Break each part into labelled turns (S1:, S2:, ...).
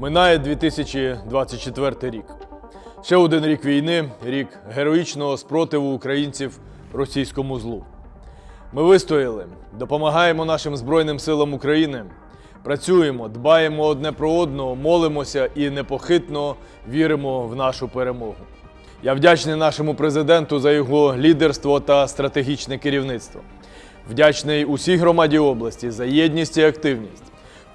S1: Минає 2024 рік. Ще один рік війни, рік героїчного спротиву українців російському злу. Ми вистояли, допомагаємо нашим Збройним силам України, працюємо, дбаємо одне про одного, молимося і непохитно віримо в нашу перемогу. Я вдячний нашому президенту за його лідерство та стратегічне керівництво. Вдячний усій громаді області за єдність і активність.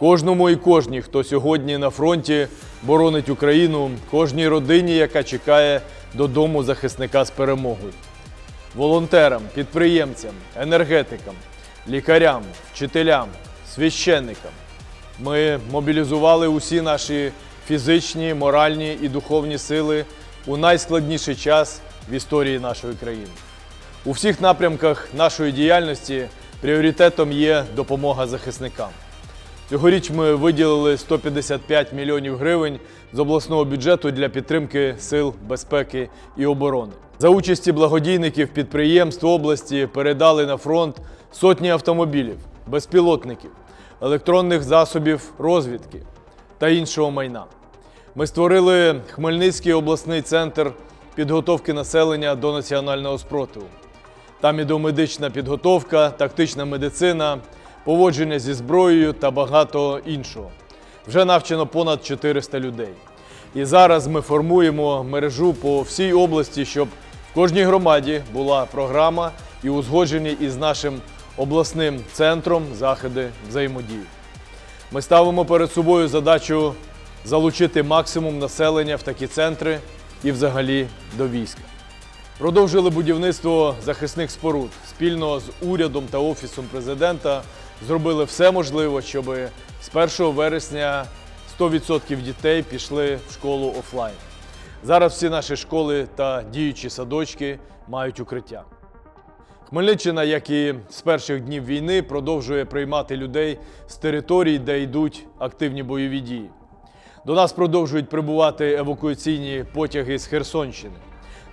S1: Кожному і кожній, хто сьогодні на фронті боронить Україну, кожній родині, яка чекає додому захисника з перемогою. Волонтерам, підприємцям, енергетикам, лікарям, вчителям, священникам. Ми мобілізували усі наші фізичні, моральні і духовні сили у найскладніший час в історії нашої країни. У всіх напрямках нашої діяльності пріоритетом є допомога захисникам. Цьогоріч ми виділили 155 мільйонів гривень з обласного бюджету для підтримки сил безпеки і оборони. За участі благодійників підприємств області передали на фронт сотні автомобілів, безпілотників, електронних засобів розвідки та іншого майна. Ми створили Хмельницький обласний центр підготовки населення до національного спротиву. Там і домедична підготовка, тактична медицина, поводження зі зброєю та багато іншого. Вже навчено понад 400 людей. І зараз ми формуємо мережу по всій області, щоб в кожній громаді була програма і узгоджені із нашим обласним центром заходи взаємодії. Ми ставимо перед собою задачу залучити максимум населення в такі центри і взагалі до війська. Продовжили будівництво захисних споруд. Спільно з урядом та офісом президента зробили все можливе, щоб з 1 вересня 100% дітей пішли в школу офлайн. Зараз всі наші школи та діючі садочки мають укриття. Хмельниччина, як і з перших днів війни, продовжує приймати людей з територій, де йдуть активні бойові дії. До нас продовжують прибувати евакуаційні потяги з Херсонщини.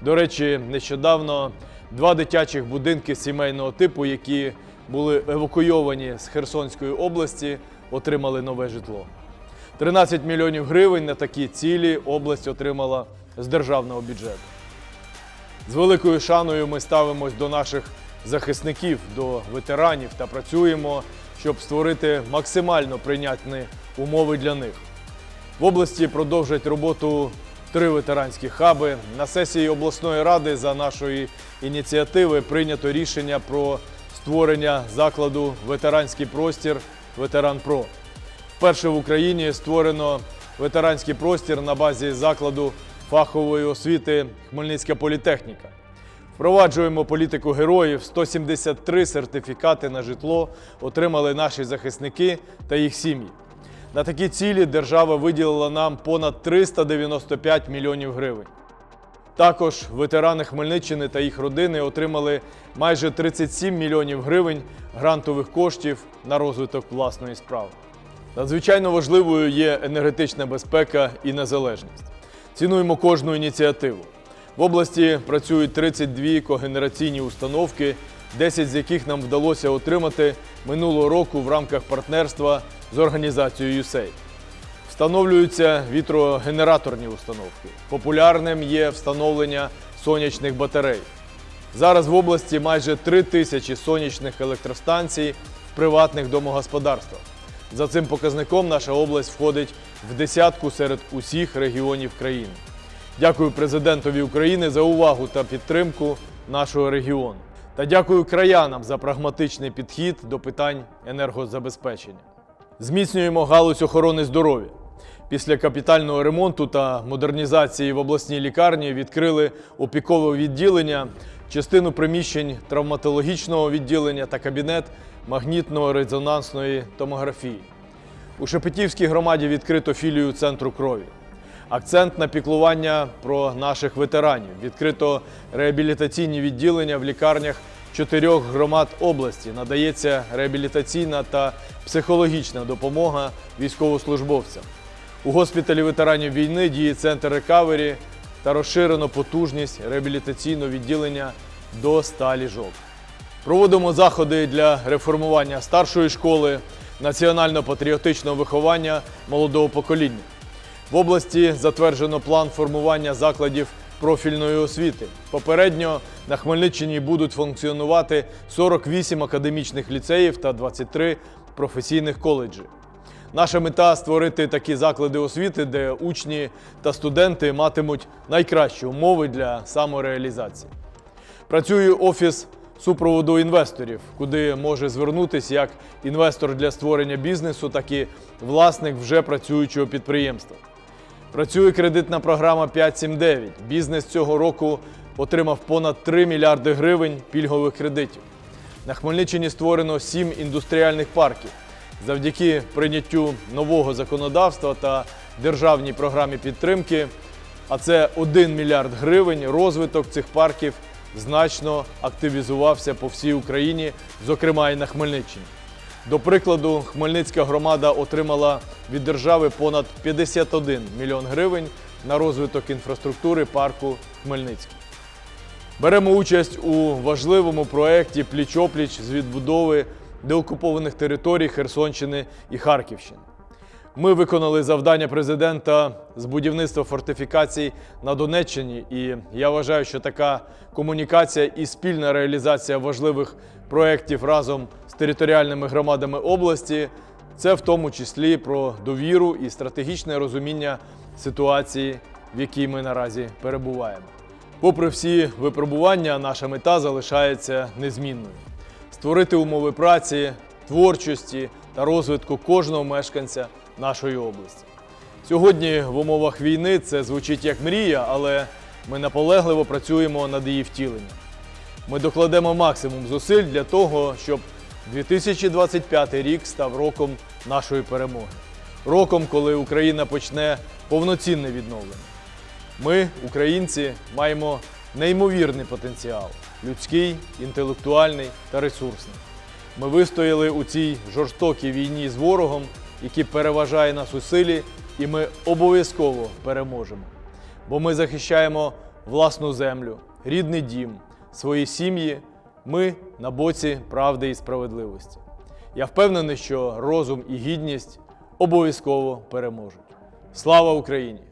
S1: До речі, нещодавно два дитячих будинки сімейного типу, які були евакуйовані з Херсонської області, отримали нове житло. 13 мільйонів гривень на такі цілі область отримала з державного бюджету. З великою шаною ми ставимось до наших захисників, до ветеранів та працюємо, щоб створити максимально прийнятні умови для них. В області продовжать роботу три ветеранські хаби. На сесії обласної ради за нашої ініціативи прийнято рішення про створення закладу ветеранський простір Ветеран Про. Вперше в Україні створено ветеранський простір на базі закладу фахової освіти Хмельницька політехніка. Впроваджуємо політику героїв. 173 сертифікати на житло отримали наші захисники та їх сім'ї. На такі цілі держава виділила нам понад 395 мільйонів гривень. Також ветерани Хмельниччини та їх родини отримали майже 37 мільйонів гривень грантових коштів на розвиток власної справи. Надзвичайно важливою є енергетична безпека і незалежність. Цінуємо кожну ініціативу. В області працюють 32 когенераційні установки, 10 з яких нам вдалося отримати минулого року в рамках партнерства з організацією USAID. Встановлюються вітрогенераторні установки. Популярним є встановлення сонячних батарей. Зараз в області майже 3 тисячі сонячних електростанцій в приватних домогосподарствах. За цим показником наша область входить в десятку серед усіх регіонів країни. Дякую президентові України за увагу та підтримку нашого регіону. Та дякую краянам за прагматичний підхід до питань енергозабезпечення. Зміцнюємо галузь охорони здоров'я. Після капітального ремонту та модернізації в обласній лікарні відкрили опікове відділення, частину приміщень травматологічного відділення та кабінет магнітно-резонансної томографії. У Шепетівській громаді відкрито філію центру крові. Акцент на піклування про наших ветеранів. Відкрито реабілітаційні відділення в лікарнях чотирьох громад області. Надається реабілітаційна та психологічна допомога військовослужбовцям. У госпіталі ветеранів війни діє центр рекавері та розширено потужність реабілітаційного відділення до 100 ліжок. Проводимо заходи для реформування старшої школи, національно-патріотичного виховання молодого покоління. В області затверджено план формування закладів профільної освіти. Попередньо на Хмельниччині будуть функціонувати 48 академічних ліцеїв та 23 професійних коледжі. Наша мета створити такі заклади освіти, де учні та студенти матимуть найкращі умови для самореалізації. Працює офіс супроводу інвесторів, куди може звернутися як інвестор для створення бізнесу, так і власник вже працюючого підприємства. Працює кредитна програма 579. Бізнес цього року отримав понад 3 мільярди гривень пільгових кредитів. На Хмельниччині створено 7 індустріальних парків. Завдяки прийняттю нового законодавства та державній програмі підтримки, а це 1 мільярд гривень, розвиток цих парків значно активізувався по всій Україні, зокрема і на Хмельниччині. До прикладу, Хмельницька громада отримала від держави понад 51 мільйон гривень на розвиток інфраструктури парку Хмельницький. Беремо участь у важливому проєкті Пліч-опліч з відбудови деокупованих територій Херсонщини і Харківщини. Ми виконали завдання президента з будівництва фортифікацій на Донеччині, і я вважаю, що така комунікація і спільна реалізація важливих проєктів разом з територіальними громадами області це в тому числі про довіру і стратегічне розуміння ситуації, в якій ми наразі перебуваємо. Попри всі випробування, наша мета залишається незмінною: створити умови праці, творчості та розвитку кожного мешканця нашої області. Сьогодні в умовах війни це звучить як мрія, але ми наполегливо працюємо над її втіленням. Ми докладемо максимум зусиль для того, щоб 2025 рік став роком нашої перемоги, роком, коли Україна почне повноцінне відновлення. Ми, українці, маємо неймовірний потенціал людський, інтелектуальний та ресурсний. Ми вистояли у цій жорстокій війні з ворогом, який переважає нас у силі, і ми обов'язково переможемо. Бо ми захищаємо власну землю, рідний дім, свої сім'ї. Ми на боці правди і справедливості. Я впевнений, що розум і гідність обов'язково переможуть. Слава Україні!